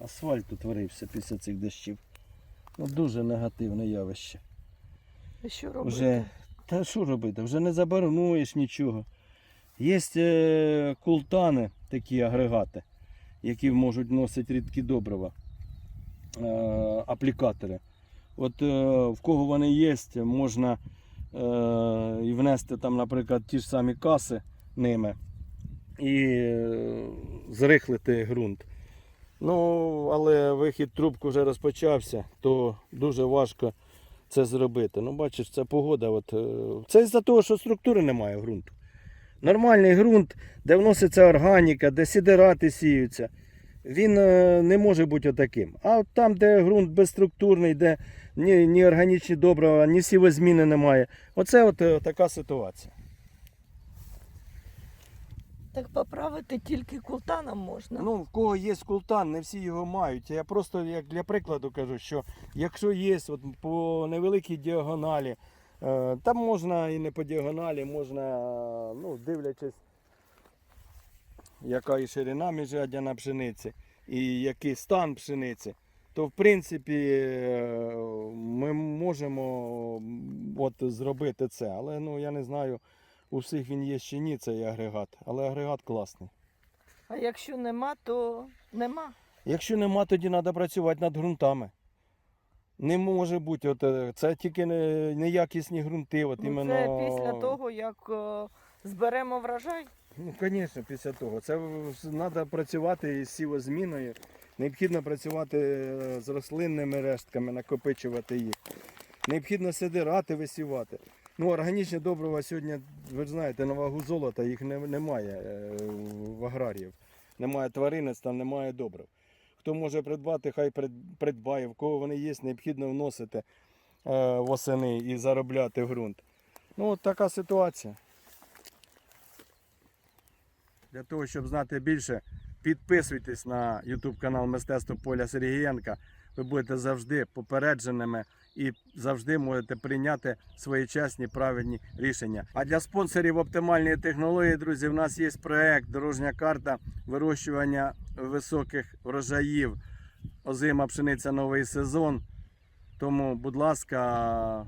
Асфальт утворився після цих дощів. Ну, дуже негативне явище. І що робити? Вже, та що робити? Вже не заборонуєш нічого. Є е, култани, такі агрегати, які можуть носити рідкі добрива, е, аплікатори. От е, в кого вони є, можна е, і внести там, наприклад, ті ж самі каси ними і е, зрихлити ґрунт. Ну, але вихід трубку вже розпочався, то дуже важко це зробити. Ну, бачиш, це погода. От, е, це із-за того, що структури немає ґрунту. Нормальний ґрунт, де вноситься органіка, де сідерати сіються, він е, не може бути отаким. А от там, де ґрунт безструктурний, де ні, ні органічні добрива, ні сівозміни немає. Оце от е, така ситуація. Так поправити тільки култаном можна. Ну, в кого є култан, не всі його мають. Я просто як для прикладу кажу, що якщо є от по невеликій діагоналі, е, там можна і не по діагоналі, можна, ну, дивлячись, яка і ширина міжряддя на пшениці, і який стан пшениці, то в принципі е, ми можемо от, зробити це. Але ну, я не знаю, у всіх він є чи ні, цей агрегат. Але агрегат класний. А якщо нема, то нема. Якщо нема, тоді треба працювати над ґрунтами. Не може бути, от, е, це тільки не, неякісні ґрунти. От Ну, іменно... Це після того, як е, зберемо врожай. Ну, звісно, після того. Це треба працювати із сівозміною. Необхідно працювати е, з рослинними рештками, накопичувати їх. Необхідно сидирати, висівати. Ну, органічні добрива сьогодні, ви ж знаєте, на вагу золота їх не, немає е, в аграріїв. Немає тваринництва, немає добрив. Хто може придбати, хай придбає. В кого вони є, необхідно вносити е, восени і заробляти ґрунт. Ну, от така ситуація. Для того, щоб знати більше, підписуйтесь на YouTube канал Мистецтво Поля Сергієнка. Ви будете завжди попередженими і завжди можете прийняти своєчасні правильні рішення. А для спонсорів оптимальної технології, друзі, в нас є проект Дорожня карта вирощування високих врожаїв. Озима пшениця новий сезон. Тому, будь ласка,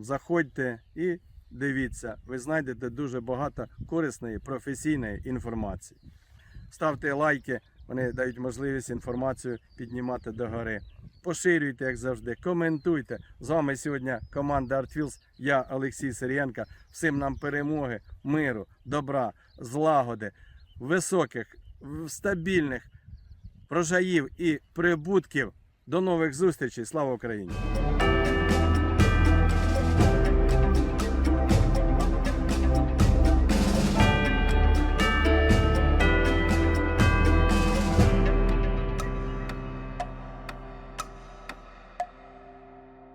заходьте і дивіться. Ви знайдете дуже багато корисної професійної інформації. Ставте лайки, вони дають можливість інформацію піднімати догори. Поширюйте, як завжди, коментуйте. З вами сьогодні команда ArtFields, я Олексій Сирієнко. Всім нам перемоги, миру, добра, злагоди, високих, стабільних врожаїв і прибутків. До нових зустрічей. Слава Україні!